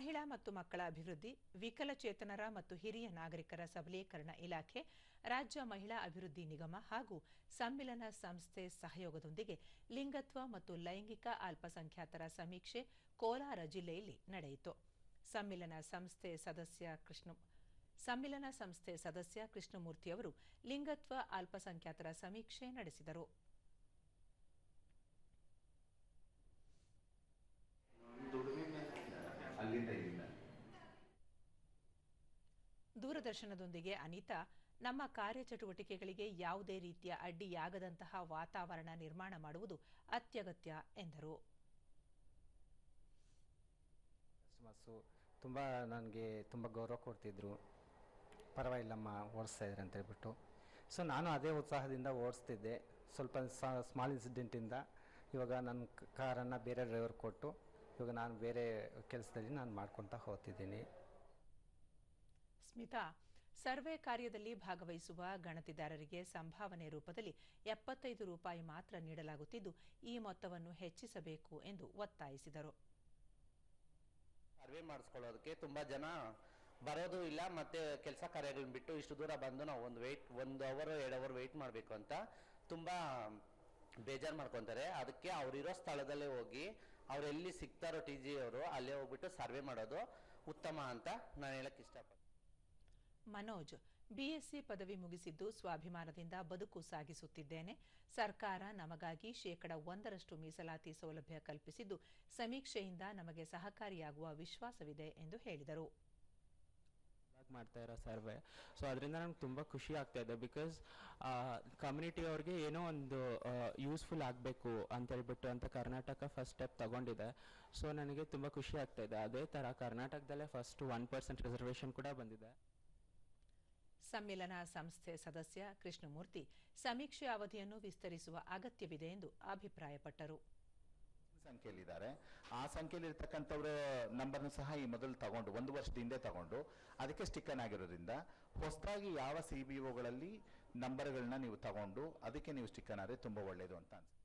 ಮಹಿಳಾ ಮತ್ತು ಮಕ್ಕಳ ಅಭಿವೃದ್ಧಿ, ವಿಕಲಚೇತನರ ಮತ್ತು ಹಿರಿಯ ನಾಗರಿಕರ ಸಬಲೀಕರಣ ಇಲಾಖೆ, ರಾಜ್ಯ ಮಹಿಳಾ ಅಭಿವೃದ್ಧಿ ನಿಗಮ ಹಾಗೂ ಸಮ್ಮಿಲನ ಸಂಸ್ಥೆ ಸಹಯೋಗದೊಂದಿಗೆ ಲಿಂಗತ್ವ ಮತ್ತು ಲೈಂಗಿಕ ಅಲ್ಪಸಂಖ್ಯಾತರ ಸಮೀಕ್ಷೆ ಕೋಲಾರ ಜಿಲ್ಲೆಯಲ್ಲಿ ನಡೆಯಿತು. ಸಮ್ಮಿಲನ ಸಂಸ್ಥೆ ಸದಸ್ಯ ಕೃಷ್ಣ, ಸಮ್ಮಿಲನ ಸಂಸ್ಥೆ ಸದಸ್ಯ ಕೃಷ್ಣಮೂರ್ತಿ ಅವರು ಲಿಂಗತ್ವ ಅಲ್ಪಸಂಖ್ಯಾತರ ಸಮೀಕ್ಷೆ ನಡೆಸಿದರು. ದೂರದರ್ಶನದೊಂದಿಗೆ ಅನಿತಾ, ನಮ್ಮ ಕಾರ್ಯಚಟುವಟಿಕೆಗಳಿಗೆ ಯಾವುದೇ ರೀತಿಯ ಅಡ್ಡಿಯಾಗದಂತಹ ವಾತಾವರಣ ನಿರ್ಮಾಣ ಮಾಡುವುದು ಅತ್ಯಗತ್ಯ, ಎಂದರು. ತುಂಬ ನನಗೆ ತುಂಬ ಗೌರವ ಕೊಡ್ತಿದ್ರು. ಪರವಾಗಿಲ್ಲಮ್ಮ ಓಡಿಸ್ತಾ ಇದ್ದಾರೆ ಅಂತ ಹೇಳ್ಬಿಟ್ಟು. ಸೊ ನಾನು ಅದೇ ಉತ್ಸಾಹದಿಂದ ಓಡಿಸ್ತಿದ್ದೆ. ಸ್ವಲ್ಪ ಸ್ಮಾಲ್ ಇನ್ಸಿಡೆಂಟಿಂದ ಇವಾಗ ನನ್ನ ಕಾರನ್ನು ಬೇರೆ ಡ್ರೈವರ್ ಕೊಟ್ಟು, ಇವಾಗ ನಾನು ಬೇರೆ ಕೆಲಸದಲ್ಲಿ ನಾನು ಮಾಡ್ಕೊತಾ ಹೋಗ್ತಿದ್ದೀನಿ. ಸ್ಮಿತಾ, ಸರ್ವೆ ಕಾರ್ಯದಲ್ಲಿ ಭಾಗವಹಿಸುವ ಗಣತಿದಾರರಿಗೆ ಸಂಭಾವನೆ ರೂಪದಲ್ಲಿ ಎಪ್ಪತ್ತೈದು ರೂಪಾಯಿ ಮಾತ್ರ ನೀಡಲಾಗುತ್ತಿದ್ದು, ಈ ಮೊತ್ತವನ್ನು ಹೆಚ್ಚಿಸಬೇಕು ಎಂದು ಒತ್ತಾಯಿಸಿದರು. ಸರ್ವೆ ಮಾಡಿಸ್ಕೊಳ್ಳೋದಕ್ಕೆ ತುಂಬಾ ಜನ ಬರೋದು ಇಲ್ಲ, ಮತ್ತೆ ಕೆಲಸ ಕಾರ್ಯಗಳನ್ನ ಬಿಟ್ಟು ಇಷ್ಟು ದೂರ ಬಂದು ನಾವು ಒಂದು ವೆಯ್ಟ್ ಒಂದು ಅವರ್ ಎರಡು ಅವರ್ ವೆಯ್ಟ್ ಮಾಡಬೇಕು ಅಂತ ತುಂಬಾ ಬೇಜಾರು ಮಾಡ್ಕೊತಾರೆ. ಅದಕ್ಕೆ ಅವರಿರೋ ಸ್ಥಳದಲ್ಲೇ ಹೋಗಿ, ಅವರೆಲ್ಲಿ ಸಿಗ್ತಾರೋ ಟಿ ಜಿ ಅವರು ಅಲ್ಲೇ ಹೋಗ್ಬಿಟ್ಟು ಸರ್ವೆ ಮಾಡೋದು ಉತ್ತಮ ಅಂತ ನಾನು ಹೇಳಕ್ ಇಷ್ಟಪಡ್ತೀನಿ. ಮನೋಜ್, ಬಿಎಸ್ಸಿ ಪದವಿ ಮುಗಿಸಿದ್ದು ಸ್ವಾಭಿಮಾನದಿಂದ ಬದುಕು ಸಾಗಿಸುತ್ತಿದ್ದೇನೆ. ಸರ್ಕಾರ ನಮಗಾಗಿ ಶೇಕಡ ಒಂದರಷ್ಟು ಮೀಸಲಾತಿ ಸೌಲಭ್ಯ ಕಲ್ಪಿಸಿದ್ದು ಸಮೀಕ್ಷೆಯಿಂದ ನಮಗೆ ಸಹಕಾರಿಯಾಗುವ ವಿಶ್ವಾಸವಿದೆ ಎಂದು ಹೇಳಿದರು. ಮಾಡ್ತಾ ಇರೋ ಸರ್ವೆ. ಸೊ ಅದರಿಂದ ನಂಗೆ ತುಂಬಾ ಖುಷಿ ಆಗ್ತಾ ಇದೆ ಬಿಕಾಸ್ ಕಮ್ಯುನಿಟಿ ಅವ್ರಿಗೆ ಏನೋ ಒಂದು ಯೂಸ್ಫುಲ್ ಆಗಬೇಕು ಅಂತ ಹೇಳ್ಬಿಟ್ಟು ಅಂತ ಕರ್ನಾಟಕ ಫಸ್ಟ್ ಸ್ಟೆಪ್ ತಗೊಂಡಿದೆ. ಸೊ ನನಗೆ ತುಂಬಾ ಖುಷಿ ಆಗ್ತಾ ಇದೆ. ಅದೇ ತರ ಕರ್ನಾಟಕದಲ್ಲೇ ಫಸ್ಟ್ ಒನ್ ಪರ್ಸೆಂಟ್ ರಿಸರ್ವೇಶನ್ ಕೂಡ ಬಂದಿದೆ. ಸಮ್ಮಿಲನ ಸಂಸ್ಥೆ ಸದಸ್ಯ ಕೃಷ್ಣಮೂರ್ತಿ ಸಮೀಕ್ಷೆ ಅವಧಿಯನ್ನು ವಿಸ್ತರಿಸುವ ಅಗತ್ಯವಿದೆ ಎಂದು ಅಭಿಪ್ರಾಯಪಟ್ಟರು. ಸಂಖ್ಯೆಯಲ್ಲಿದ್ದಾರೆ. ಆ ಸಂಖ್ಯೆಯಲ್ಲಿ ಇರ್ತಕ್ಕಂಥವ್ರ ನಂಬರ್ನ ಸಹ ಈ ಮೊದಲು ತಗೊಂಡು ಒಂದು ವರ್ಷದ ಹಿಂದೆ ತಗೊಂಡು ಅದಕ್ಕೆ ಸ್ಟಿಕ್ಕನ್ ಆಗಿರೋದ್ರಿಂದ ಹೊಸದಾಗಿ ಯಾವ ಸಿ ಬಿ ಒಗಳಲ್ಲಿ ನಂಬರ್ಗಳನ್ನ ನೀವು ತಗೊಂಡು ಅದಕ್ಕೆ ನೀವು ಸ್ಟಿಕ್ಕನ್ ಆದರೆ ತುಂಬ ಒಳ್ಳೆಯದು ಅಂತ ಅನ್ಸುತ್ತೆ.